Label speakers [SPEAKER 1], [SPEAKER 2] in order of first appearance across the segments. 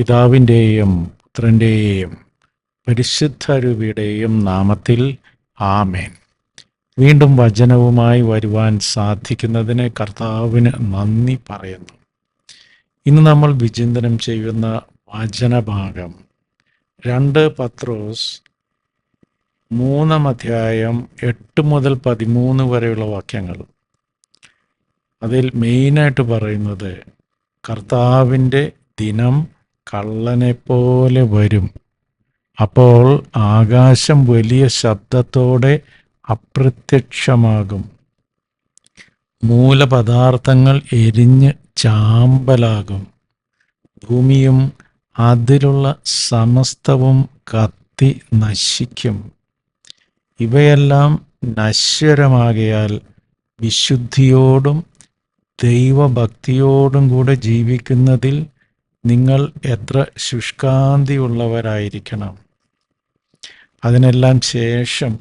[SPEAKER 1] പിതാവിന്റെയും പുത്രന്റെയും പരിശുദ്ധരുവിയുടെയും നാമത്തിൽ ആമേൻ. വീണ്ടും വചനവുമായി വരുവാൻ സാധിക്കുന്നതിന് കർത്താവിന് നന്ദി പറയുന്നു. ഇന്ന് നമ്മൾ വിചിന്തനം ചെയ്യുന്ന വചനഭാഗം രണ്ട് പത്രോസ് മൂന്നാം അധ്യായം എട്ട് മുതൽ പതിമൂന്ന് വരെയുള്ള വാക്യങ്ങൾ. അതിൽ മെയിനായിട്ട് പറയുന്നത് കർത്താവിന്റെ ദിനം കള്ളനെ പോലെ വരും. അപ്പോൾ ആകാശം വലിയ ശബ്ദത്തോടെ അപ്രത്യക്ഷമാകും. മൂലപദാർത്ഥങ്ങൾ എരിഞ്ഞ് ചാമ്പലാകും. ഭൂമിയും അതിലുള്ള സമസ്തവും കത്തി നശിക്കും. ഇവയെല്ലാം നശ്വരമാകയാൽ വിശുദ്ധിയോടും ദൈവഭക്തിയോടും കൂടെ ജീവിക്കുന്നതിൽ നിങ്ങൾ എത്ര ശുഷ്കാന്തിയുള്ളവരായിരിക്കണം. അതിനെല്ലാം ശേഷം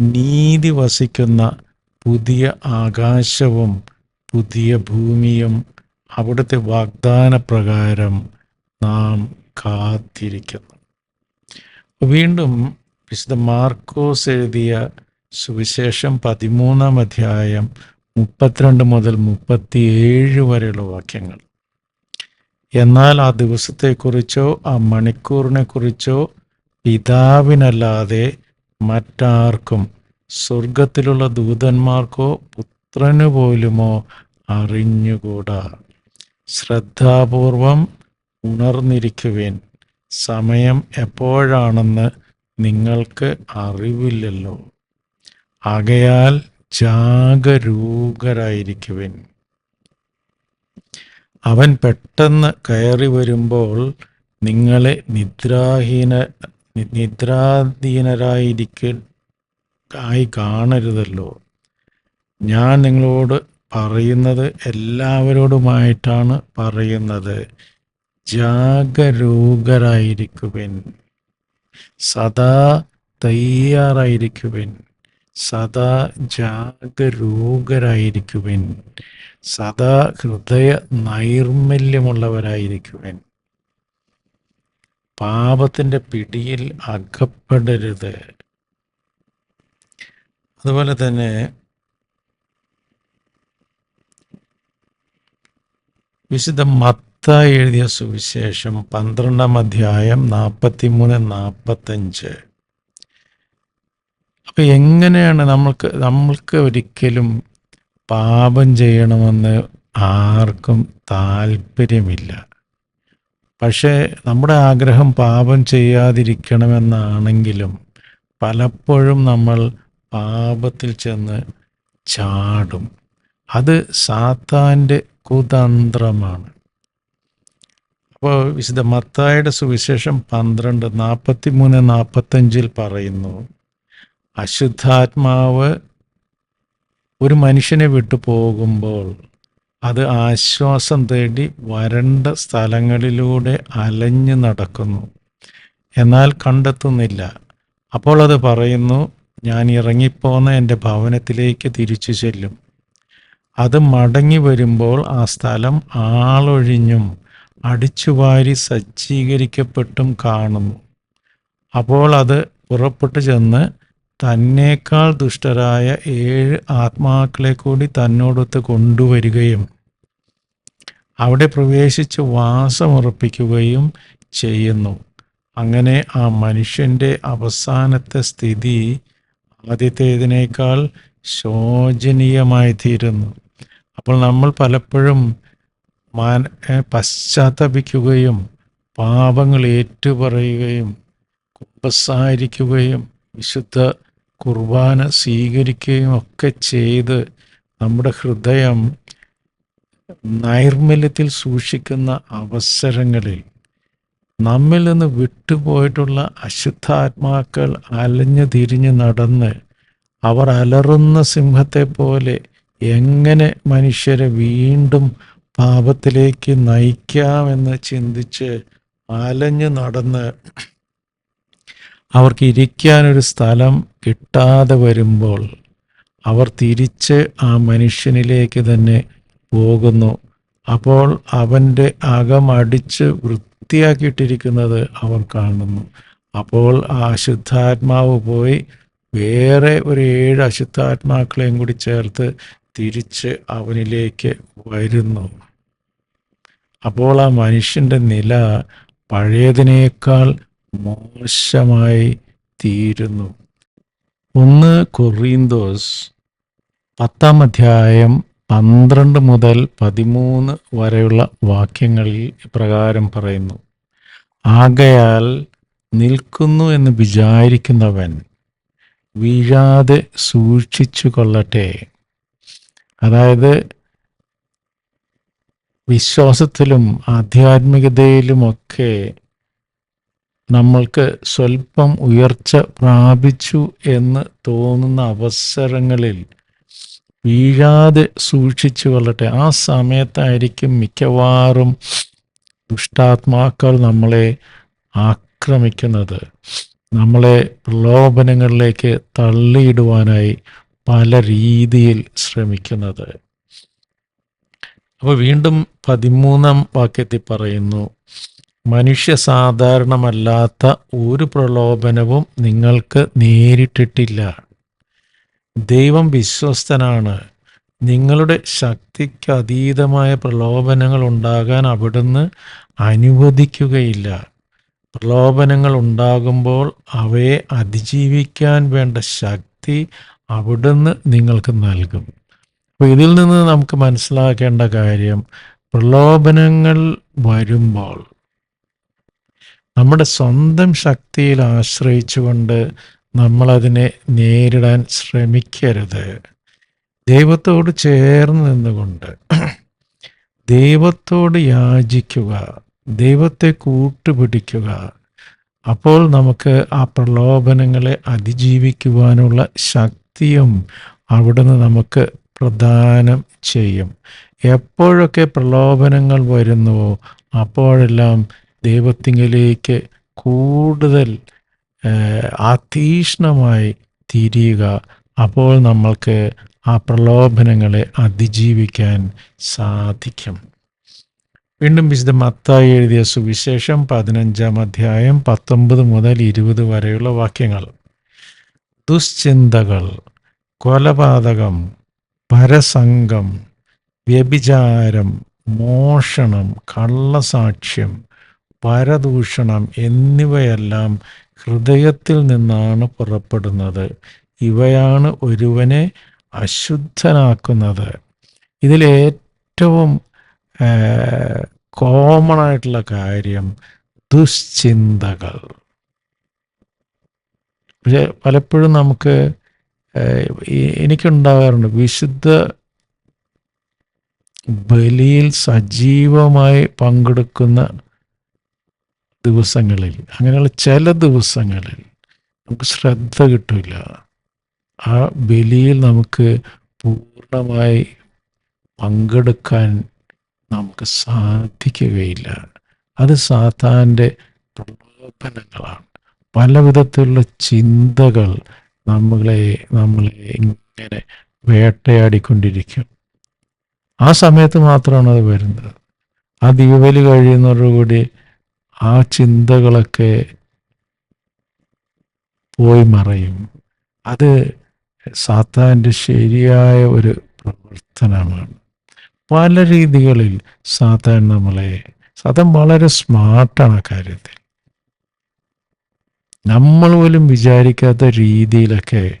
[SPEAKER 1] നീതി വസിക്കുന്ന പുതിയ ആകാശവും പുതിയ ഭൂമിയും അവിടുത്തെ വാഗ്ദാന പ്രകാരം നാം കാത്തിരിക്കുന്നു. വീണ്ടും വിശുദ്ധ മാർക്കോസ് എഴുതിയ സുവിശേഷം പതിമൂന്നാം അധ്യായം മുപ്പത്തിരണ്ട് മുതൽ മുപ്പത്തിയേഴ് വരെയുള്ള വാക്യങ്ങൾ. എന്നാൽ ആ ദിവസത്തെക്കുറിച്ചോ ആ മണിക്കൂറിനെ കുറിച്ചോ പിതാവിനല്ലാതെ മറ്റാർക്കും സ്വർഗത്തിലുള്ള ദൂതന്മാർക്കോ പുത്രനു പോലുമോ അറിഞ്ഞുകൂടാ. ശ്രദ്ധാപൂർവം ഉണർന്നിരിക്കുവേൻ. സമയം എപ്പോഴാണെന്ന് നിങ്ങൾക്ക് അറിവില്ലല്ലോ. ആകയാൽ ജാഗരൂകരായിരിക്കുവിൻ. അവൻ പെട്ടെന്ന് കയറി വരുമ്പോൾ നിങ്ങളെ നിദ്രാഹീന നിദ്രാധീനരായിരിക്ക ആയി കാണരുതല്ലോ. ഞാൻ നിങ്ങളോട് പറയുന്നത് എല്ലാവരോടുമായിട്ടാണ് പറയുന്നത്. ജാഗരൂകരായിരിക്കുവിൻ. സദാ തയ്യാറായിരിക്കുവിൻ. സദാ ജാഗരൂകരായിരിക്കുവിൻ. സദാ ഹൃദയ നൈർമല്യമുള്ളവരായിരിക്കുവാൻ. പാപത്തിന്റെ പിടിയിൽ അകപ്പെടരുത്. അതുപോലെ തന്നെ വിശുദ്ധ മത്ത എഴുതിയ സുവിശേഷം പന്ത്രണ്ടാം അധ്യായം നാൽപ്പത്തി മൂന്ന് നാൽപ്പത്തഞ്ച് അപ്പം എങ്ങനെയാണ് നമ്മൾക്ക് നമ്മൾക്ക് ഒരിക്കലും പാപം ചെയ്യണമെന്ന് ആർക്കും താല്പര്യമില്ല. പക്ഷേ നമ്മുടെ ആഗ്രഹം പാപം ചെയ്യാതിരിക്കണമെന്നാണെങ്കിലും പലപ്പോഴും നമ്മൾ പാപത്തിൽ ചെന്ന് ചാടും. അത് സാത്താന്റെ കുതന്ത്രമാണ്. അപ്പോൾ വിശുദ്ധ മത്തായുടെ സുവിശേഷം പന്ത്രണ്ട് നാൽപ്പത്തി മൂന്ന് നാൽപ്പത്തഞ്ചിൽ പറയുന്നു അശുദ്ധാത്മാവ് ഒരു മനുഷ്യനെ വിട്ടു പോകുമ്പോൾ അത് ആശ്വാസം തേടി വരണ്ട സ്ഥലങ്ങളിലൂടെ അലഞ്ഞു നടക്കുന്നു. എന്നാൽ കണ്ടെത്തുന്നില്ല. അപ്പോൾ അത് പറയുന്നു ഞാൻ ഇറങ്ങിപ്പോന്ന എന്റെ ഭവനത്തിലേക്ക് തിരിച്ചു ചെല്ലും. അത് മടങ്ങി വരുമ്പോൾ ആ സ്ഥലം ആളൊഴിഞ്ഞും അടിച്ചുവാരി സജ്ജീകരിക്കപ്പെട്ടും കാണുന്നു. അപ്പോൾ അത് പുറപ്പെട്ടു ചെന്ന് തന്നേക്കാൾ ദുഷ്ടരായ ഏഴ് ആത്മാക്കളെ കൂടി തന്നോടൊത്ത് കൊണ്ടുവരികയും അവിടെ പ്രവേശിച്ച് വാസമുറപ്പിക്കുകയും ചെയ്യുന്നു. അങ്ങനെ ആ മനുഷ്യന്റെ അവസാനത്തെ സ്ഥിതി ആദ്യത്തേതിനേക്കാൾ ശോചനീയമായി തീരുന്നു. അപ്പോൾ നമ്മൾ പലപ്പോഴും മാന പശ്ചാത്തപിക്കുകയും പാപങ്ങൾ ഏറ്റുപറയുകയും കുമ്പസാരിക്കുകയും വിശുദ്ധ കുർബാന സ്വീകരിക്കുകയും ഒക്കെ ചെയ്ത് നമ്മുടെ ഹൃദയം നൈർമല്യത്തിൽ സൂക്ഷിക്കുന്ന അവസരങ്ങളിൽ നമ്മിൽ നിന്ന് വിട്ടുപോയിട്ടുള്ള അശുദ്ധാത്മാക്കൾ അലഞ്ഞു തിരിഞ്ഞു നടന്ന് അവർ അലറുന്ന സിംഹത്തെ പോലെ എങ്ങനെ മനുഷ്യരെ വീണ്ടും പാപത്തിലേക്ക് നയിക്കാമെന്ന് ചിന്തിച്ച് അലഞ്ഞു നടന്ന് അവർക്ക് ഇരിക്കാനൊരു സ്ഥലം കിട്ടാതെ വരുമ്പോൾ അവർ തിരിച്ച് ആ മനുഷ്യനിലേക്ക് തന്നെ പോകുന്നു. അപ്പോൾ അവന്റെ അകമടിച്ച് അടിച്ച് വൃത്തിയാക്കിയിട്ടിരിക്കുന്നത് അവർ കാണുന്നു. അപ്പോൾ ആ അശുദ്ധാത്മാവ് പോയി വേറെ ഒരു ഏഴ് അശുദ്ധാത്മാക്കളെയും കൂടി ചേർത്ത് തിരിച്ച് അവനിലേക്ക് വരുന്നു. അപ്പോൾ ആ മനുഷ്യന്റെ നില പഴയതിനേക്കാൾ മോശമായി തീരുന്നു. ഒന്ന് കൊറീന്തോസ് പത്താം അധ്യായം പന്ത്രണ്ട് മുതൽ പതിമൂന്ന് വരെയുള്ള വാക്യങ്ങളിൽ പ്രകാരം പറയുന്നു. ആകയാൽ നിൽക്കുന്നു എന്ന് വിചാരിക്കുന്നവൻ വീഴാതെ സൂക്ഷിച്ചു കൊള്ളട്ടെ. അതായത് വിശ്വാസത്തിലും ആധ്യാത്മികതയിലുമൊക്കെ നമ്മൾക്ക് സ്വല്പം ഉയർച്ച പ്രാപിച്ചു എന്ന് തോന്നുന്ന അവസരങ്ങളിൽ വീഴാതെ സൂക്ഷിച്ചു കൊള്ളട്ടെ. ആ സമയത്തായിരിക്കും മിക്കവാറും ദുഷ്ടാത്മാക്കൾ നമ്മളെ ആക്രമിക്കുന്നത്. നമ്മളെ പ്രലോഭനങ്ങളിലേക്ക് തള്ളിയിടുവാനായി പല രീതിയിൽ ശ്രമിക്കുന്നത്. അപ്പോൾ വീണ്ടും പതിമൂന്നാം വാക്യത്തിൽ പറയുന്നു മനുഷ്യ സാധാരണമല്ലാത്ത ഒരു പ്രലോഭനവും നിങ്ങൾക്ക് നേരിട്ടിട്ടില്ല. ദൈവം വിശ്വസ്തനാണ്. നിങ്ങളുടെ ശക്തിക്ക് അതീതമായ പ്രലോഭനങ്ങൾ ഉണ്ടാകാൻ അവിടുന്ന് അനുവദിക്കുകയില്ല. പ്രലോഭനങ്ങൾ ഉണ്ടാകുമ്പോൾ അവയെ അതിജീവിക്കാൻ വേണ്ട ശക്തി അവിടുന്ന് നിങ്ങൾക്ക് നൽകും. അപ്പോൾ ഇതിൽ നിന്ന് നമുക്ക് മനസ്സിലാക്കേണ്ട കാര്യം പ്രലോഭനങ്ങൾ വരുമ്പോൾ നമ്മുടെ സ്വന്തം ശക്തിയിൽ ആശ്രയിച്ചുകൊണ്ട് നമ്മളതിനെ നേരിടാൻ ശ്രമിക്കരുത്. ദൈവത്തോട് ചേർന്ന് നിന്നുകൊണ്ട് ദൈവത്തോട് യാചിക്കുക ദൈവത്തെ കൂട്ടുപിടിക്കുക. അപ്പോൾ നമുക്ക് ആ പ്രലോഭനങ്ങളെ അതിജീവിക്കുവാനുള്ള ശക്തിയും അവിടുന്ന് നമുക്ക് പ്രദാനം ചെയ്യും. എപ്പോഴൊക്കെ പ്രലോഭനങ്ങൾ വരുന്നുവോ അപ്പോഴെല്ലാം ദൈവത്തിങ്കിലേക്ക് കൂടുതൽ അതീഷ്ണമായി തിരിയുക അപ്പോൾ നമ്മൾക്ക് ആ പ്രലോഭനങ്ങളെ അതിജീവിക്കാൻ സാധിക്കും. വീണ്ടും വിശുദ്ധ മത്തായി എഴുതിയ സുവിശേഷം പതിനഞ്ചാം അധ്യായം പത്തൊമ്പത് മുതൽ ഇരുപത് വരെയുള്ള വാക്യങ്ങൾ. ദുശ്ചിന്തകൾ കൊലപാതകം പരസംഗം വ്യഭിചാരം മോഷണം കള്ളസാക്ഷ്യം പരദൂഷണം എന്നിവയെല്ലാം ഹൃദയത്തിൽ നിന്നാണ് പുറപ്പെടുന്നത്. ഇവയാണ് ഒരുവനെ അശുദ്ധനാക്കുന്നത്. ഇതിലേറ്റവും കോമൺ ആയിട്ടുള്ള കാര്യം ദുശ്ചിന്തകൾ. പക്ഷെ പലപ്പോഴും നമുക്ക് എനിക്കുണ്ടാകാറുണ്ട് വിശുദ്ധ ബലിയിൽ സജീവമായി പങ്കെടുക്കുന്ന ദിവസങ്ങളിൽ അങ്ങനെയുള്ള ചില ദിവസങ്ങളിൽ നമുക്ക് ശ്രദ്ധ കിട്ടില്ല ആ ബലിയിൽ നമുക്ക് പൂർണമായി പങ്കെടുക്കാൻ നമുക്ക് സാധിക്കുകയില്ല. അത് സാത്താന്റെ പ്രലോഭനങ്ങളാണ്. പല വിധത്തിലുള്ള ചിന്തകൾ നമ്മളെ നമ്മളെ ഇങ്ങനെ വേട്ടയാടിക്കൊണ്ടിരിക്കും. ആ സമയത്ത് മാത്രമാണ് അത് വരുന്നത്. ആ ദീപലി കഴിയുന്നതോടുകൂടി ആ ചിന്തകളൊക്കെ പോയി മറയും. അത് സാത്താന്റെ ശരിയായ ഒരു പ്രവർത്തനമാണ്. പല രീതികളിൽ സാത്താൻ നമ്മളെ സാത്താൻ വളരെ സ്മാർട്ടാണ് കാര്യത്തിൽ. നമ്മൾ പോലും വിചാരിക്കാത്ത രീതിയിലൊക്കെ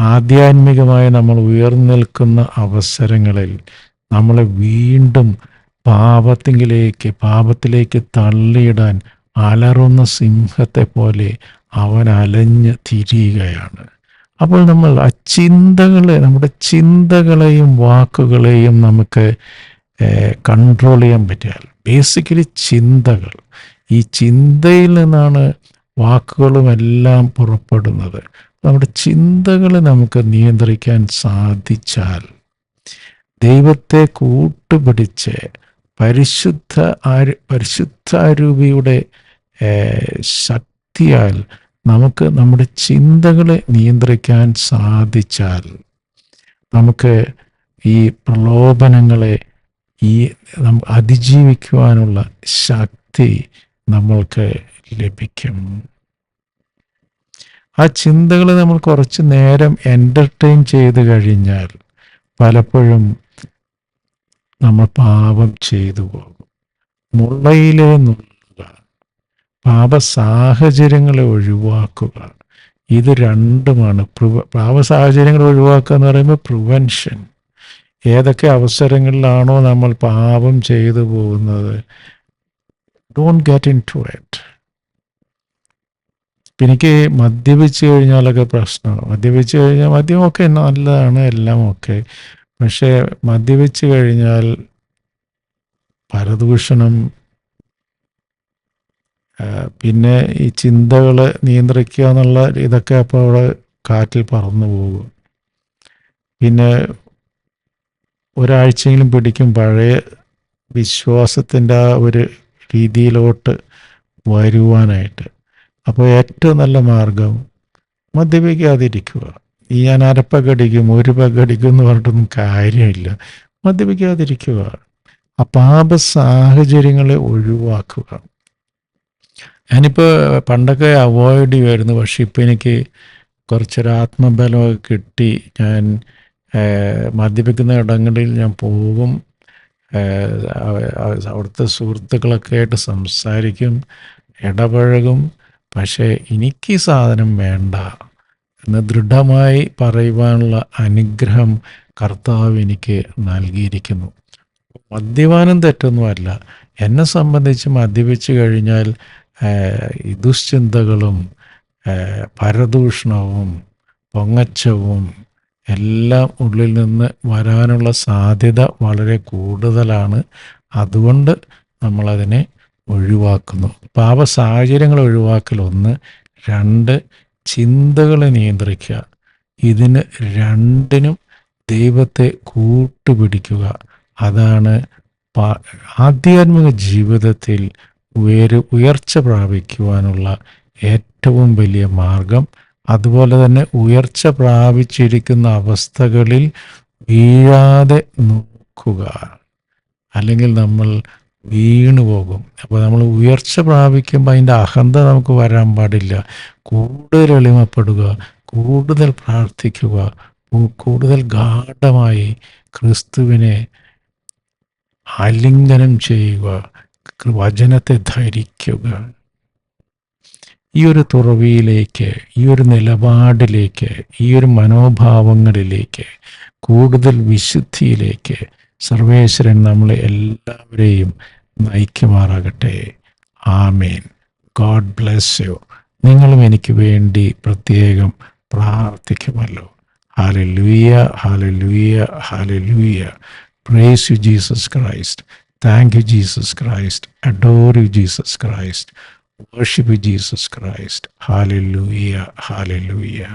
[SPEAKER 1] ആധ്യാത്മികമായി നമ്മൾ ഉയർന്നു നിൽക്കുന്ന അവസരങ്ങളിൽ നമ്മളെ വീണ്ടും പാപത്തിങ്കിലേക്ക് പാപത്തിലേക്ക് തള്ളിയിടാൻ അലറുന്ന സിംഹത്തെ പോലെ അവൻ അലഞ്ഞ് തിരിയുകയാണ്. അപ്പോൾ നമ്മൾ ആ ചിന്തകളെ നമ്മുടെ ചിന്തകളെയും വാക്കുകളെയും നമുക്ക് കൺട്രോൾ ചെയ്യാൻ പറ്റിയാൽ ബേസിക്കലി ചിന്തകൾ. ഈ ചിന്തയിൽ നിന്നാണ് വാക്കുകളും എല്ലാം പുറപ്പെടുന്നത്. നമ്മുടെ ചിന്തകളെ നമുക്ക് നിയന്ത്രിക്കാൻ സാധിച്ചാൽ ദൈവത്തെ കൂട്ടുപിടിച്ച് പരിശുദ്ധ ആര് പരിശുദ്ധാരൂപിയുടെ ശക്തിയാൽ നമുക്ക് നമ്മുടെ ചിന്തകളെ നിയന്ത്രിക്കാൻ സാധിച്ചാൽ നമുക്ക് ഈ പ്രലോഭനങ്ങളെ ഈ അതിജീവിക്കുവാനുള്ള ശക്തി നമ്മൾക്ക് ലഭിക്കും. ആ ചിന്തകൾ നമ്മൾ കുറച്ച് നേരം എന്റർടൈൻ ചെയ്ത് കഴിഞ്ഞാൽ പലപ്പോഴും നമ്മൾ പാപം ചെയ്തു പോകും. മുള്ളയിലെ നുള്ളുക പാപ സാഹചര്യങ്ങളെ ഒഴിവാക്കുക. ഇത് രണ്ടുമാണ്. പ്രിവ പാപ സാഹചര്യങ്ങൾ ഒഴിവാക്കുക എന്ന് പറയുമ്പോൾ പ്രിവെൻഷൻ ഏതൊക്കെ അവസരങ്ങളിലാണോ നമ്മൾ പാപം ചെയ്തു പോകുന്നത് don't get into it എനിക്ക് മദ്യപിച്ച് കഴിഞ്ഞാലൊക്കെ പ്രശ്നമാണ്. മദ്യപിച്ച് കഴിഞ്ഞാൽ മദ്യമൊക്കെ നല്ലതാണ് എല്ലാം ഒക്കെ. പക്ഷേ മദ്യപിച്ച് കഴിഞ്ഞാൽ പരദൂഷണം പിന്നെ ഈ ചിന്തകൾ നിയന്ത്രിക്കുക എന്നുള്ള ഇതൊക്കെ അപ്പോൾ അവിടെ കാറ്റിൽ പറന്നു പോകും. പിന്നെ ഒരാഴ്ചയെങ്കിലും പിടിക്കും പഴയ വിശ്വാസത്തിന്റെ ആ ഒരു രീതിയിലോട്ട് വരുവാനായിട്ട്. അപ്പോൾ ഏറ്റവും നല്ല മാർഗം മദ്യപിക്കാതിരിക്കുക. ഈ ഞാൻ അരപ്പകടിക്കും ഒരു പകടിക്കും എന്ന് പറഞ്ഞിട്ടൊന്നും കാര്യമില്ല. മദ്യപിക്കാതിരിക്കുക. അപാപ സാഹചര്യങ്ങളെ ഒഴിവാക്കുക. ഞാനിപ്പോൾ പണ്ടൊക്കെ അവോയ്ഡ് ചെയ്യുമായിരുന്നു. പക്ഷെ ഇപ്പം എനിക്ക് കുറച്ചൊരു ആത്മബലമൊക്കെ കിട്ടി. ഞാൻ മദ്യപിക്കുന്ന ഇടങ്ങളിൽ ഞാൻ പോകും. അവിടുത്തെ സുഹൃത്തുക്കളൊക്കെ ആയിട്ട് സംസാരിക്കും ഇടപഴകും. പക്ഷേ എനിക്ക് സാധനം വേണ്ട. എന്ന് ദൃഢമായി പറയുവാനുള്ള അനുഗ്രഹം കർത്താവ് എനിക്ക് നൽകിയിരിക്കുന്നു. മദ്യപാനം തെറ്റൊന്നുമല്ല എന്നെ സംബന്ധിച്ച് മദ്യപിച്ച് കഴിഞ്ഞാൽ ദുശ്ചിന്തകളും പരദൂഷണവും പൊങ്ങച്ചവും എല്ലാം ഉള്ളിൽ നിന്ന് വരാനുള്ള സാധ്യത വളരെ കൂടുതലാണ്. അതുകൊണ്ട് നമ്മളതിനെ ഒഴിവാക്കുന്നു. പാപ സാഹചര്യങ്ങൾ ഒഴിവാക്കൽ ഒന്ന്. രണ്ട് ചിന്തകളെ നിയന്ത്രിക്കുക. ഇതിന് രണ്ടിനും ദൈവത്തെ കൂട്ടുപിടിക്കുക. അതാണ് ആധ്യാത്മിക ജീവിതത്തിൽ ഉയര് ഉയർച്ച പ്രാപിക്കുവാനുള്ള ഏറ്റവും വലിയ മാർഗം. അതുപോലെ തന്നെ ഉയർച്ച പ്രാപിച്ചിരിക്കുന്ന അവസ്ഥകളിൽ വീഴാതെ നോക്കുക. അല്ലെങ്കിൽ നമ്മൾ വീണു പോകും അപ്പോൾ നമ്മൾ ഉയർച്ച പ്രാപിക്കുമ്പോൾ അതിന്റെ അഹന്ത നമുക്ക് വരാൻ പാടില്ല. കൂടുതൽ എളിമപ്പെടുക കൂടുതൽ പ്രാർത്ഥിക്കുക കൂടുതൽ ഗാഠമായി ക്രിസ്തുവിനെ ആലിംഗനം ചെയ്യുക വചനത്തെ ധരിക്കുക. ഈ ഒരു തുറവിയിലേക്ക് ഈ ഒരു നിലപാടിലേക്ക് ഈ ഒരു മനോഭാവങ്ങളിലേക്ക് കൂടുതൽ വിശുദ്ധിയിലേക്ക് സർവേശ്വരൻ നമ്മളെ എല്ലാവരെയും നയിക്കുമാറാകട്ടെ. ആമേൻ. ഗോഡ് ബ്ലെസ് യു നിങ്ങളും എനിക്ക് വേണ്ടി പ്രത്യേകം പ്രാർത്ഥിക്കുമല്ലോ. Hallelujah hallelujah hallelujah praise you Jesus Christ thank you Jesus Christ adore you Jesus Christ worship Jesus Christ hallelujah hallelujah